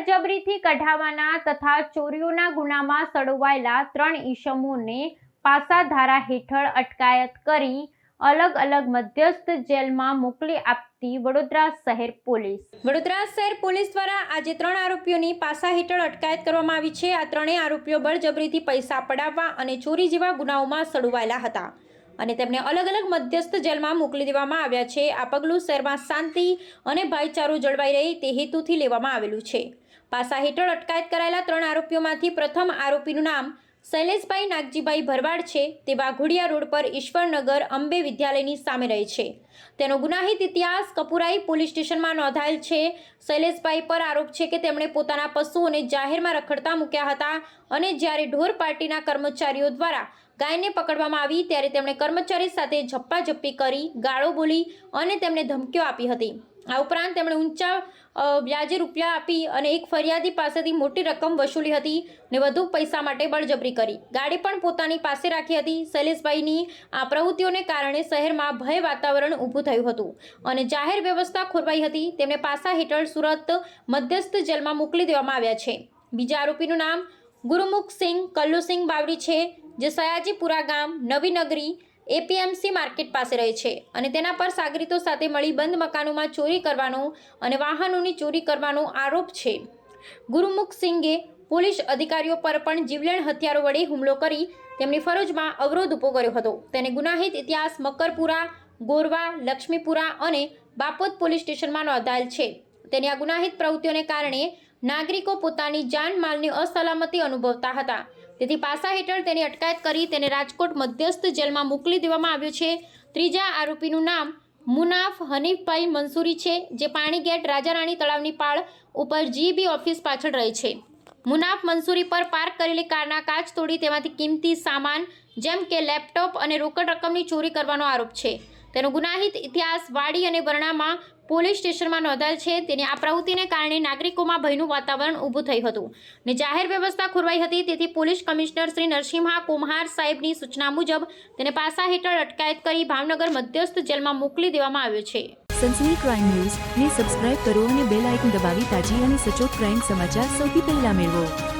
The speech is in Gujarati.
બળજબરીથી કઢાવાના તથા ચોરીઓના ગુનામાં સડોવાયેલા ત્રણ ઈસમોને પાસા ધારા હેઠળ અટકાયત કરી અલગ અલગ મધ્યસ્થ જેલમાં મોકલી આપતી વડોદરા શહેર પોલીસ. વડોદરા શહેર પોલીસ દ્વારા આજે ત્રણ આરોપીઓની પાસા હેઠળ અટકાયત કરવામાં આવી છે. આ ત્રણેય આરોપીઓ બળજબરીથી પૈસા પડાવવા અને ચોરી જેવા ગુનાઓમાં સડવાયેલા હતા અને તેમને અલગ અલગ મધ્યસ્થ જેલમાં મોકલી દેવામાં આવ્યા છે. આ પગલું શહેરમાં શાંતિ અને ભાઈચારો જળવાઈ રહે તે હેતુથી લેવામાં આવેલું છે. પાસા હેઠળ અટકાયત કરાયેલા ત્રણ આરોપીઓમાંથી પ્રથમ આરોપીનું નામ શૈલેષભાઈ નાગજીભાઈ ભરવાડ છે. તે વાઘોડિયા રોડ પર ઈશ્વરનગર અંબે વિદ્યાલયની સામે રહે છે. તેનો ગુનાહિત ઇતિહાસ કપુરાઈ પોલીસ સ્ટેશનમાં નોંધાયેલ છે. શૈલેષભાઈ પર આરોપ છે કે તેમણે પોતાના પશુઓને જાહેરમાં રખડતા મૂક્યા હતા અને જ્યારે ઢોર પાર્ટીના કર્મચારીઓ દ્વારા ગાયને પકડવામાં આવી, ત્યારે તેમણે કર્મચારી સાથે ઝપ્પાઝપ્પી કરી, ગાળો બોલી અને તેમને ધમકીઓ આપી હતી. આ ઉપરાંત તેમણે ઊંચા વ્યાજે રૂપિયા આપી અને એક ફરિયાદી પાસેથી મોટી રકમ વસૂલી હતી ને વધુ પૈસા માટે બળજબરી કરી. ગાડી પણ પોતાની પાસે રાખી હતી. શૈલેષભાઈની આ પ્રવૃત્તિઓને કારણે શહેરમાં ભય વાતાવરણ ઊભું થયું હતું અને જાહેર વ્યવસ્થા ખોરવાઈ હતી. તેમને પાસા હેઠળ સુરત મધ્યસ્થ જેલમાં મોકલી દેવામાં આવ્યા છે. બીજા આરોપીનું નામ ગુરુમુખ સિંહ, કલ્લુસિંહ બાવડી છે, જે સયાજીપુરા ગામ, નવી નગરી એપીએમસી માર્કેટ પાસે રહે છે અને તેના પર સાગરીતો સાથે મળી બંધ મકાનોમાં ચોરી કરવાનો અને વાહનોની ચોરી કરવાનો આરોપ છે. ગુરુમુખ સિંઘે પોલીસ અધિકારીઓ પર પણ જીવલેણ હથિયારો વડે હુમલો કરી તેમની ફરજમાં અવરોધ ઊભો કર્યો હતો. તેને ગુનાહિત ઇતિહાસ મકરપુરા, ગોરવા, લક્ષ્મીપુરા અને બાપોદ પોલીસ સ્ટેશનમાં નોંધાયેલ છે. તેની આ ગુનાહિત પ્રવૃત્તિઓને કારણે નાગરિકો પોતાની જાનમાલની અસલામતી અનુભવતા હતા. તેથી પાસા હેઠળ તેની અટકાયત કરી તેને રાજકોટ મધ્યસ્થ જેલમાં મોકલી દેવામાં આવ્યો છે. ત્રીજા આરોપીનું નામ મુનાફ હનીફભાઈ મંસૂરી છે, જે પાણી ગેટ રાજારાણી તળાવની પાળ ઉપર જીબી ઓફિસ પાછળ રહે છે. મુનાફ મંસૂરી પર પાર્ક કરેલી કારના કાચ તોડી તેમાંથી કિંમતી સામાન જેમ કે લેપટોપ અને રોકડ રકમની ચોરી કરવાનો આરોપ છે. તેનો ગુનાહિત ઇતિહાસ, વાડી અને વરણામાં પોલીસ સ્ટેશનમાં નોંધાયેલ છે. તેની આ પ્રવૃત્તિને કારણે નાગરિકોમાં ભયનું વાતાવરણ ઊભું થયું હતું ને જાહેર વ્યવસ્થા ખોરવાઈ હતી. તેથી પોલીસ કમિશનર શ્રી નરસિંહા કુમાર સાહેબની સૂચના મુજબ તેને પાસા હેઠળ અટકાયત કરી ભાવનગર મધ્યસ્થ જેલમાં મોકલી દેવામાં આવ્યો છે. સનસની ક્રાઇમ ન્યૂઝ ને સબસ્ક્રાઇબ કરો અને બેલ આઇકન દબાવી તાજી અને સચોટ ક્રાઇમ સમાચાર સૌથી પહેલા મેળવો.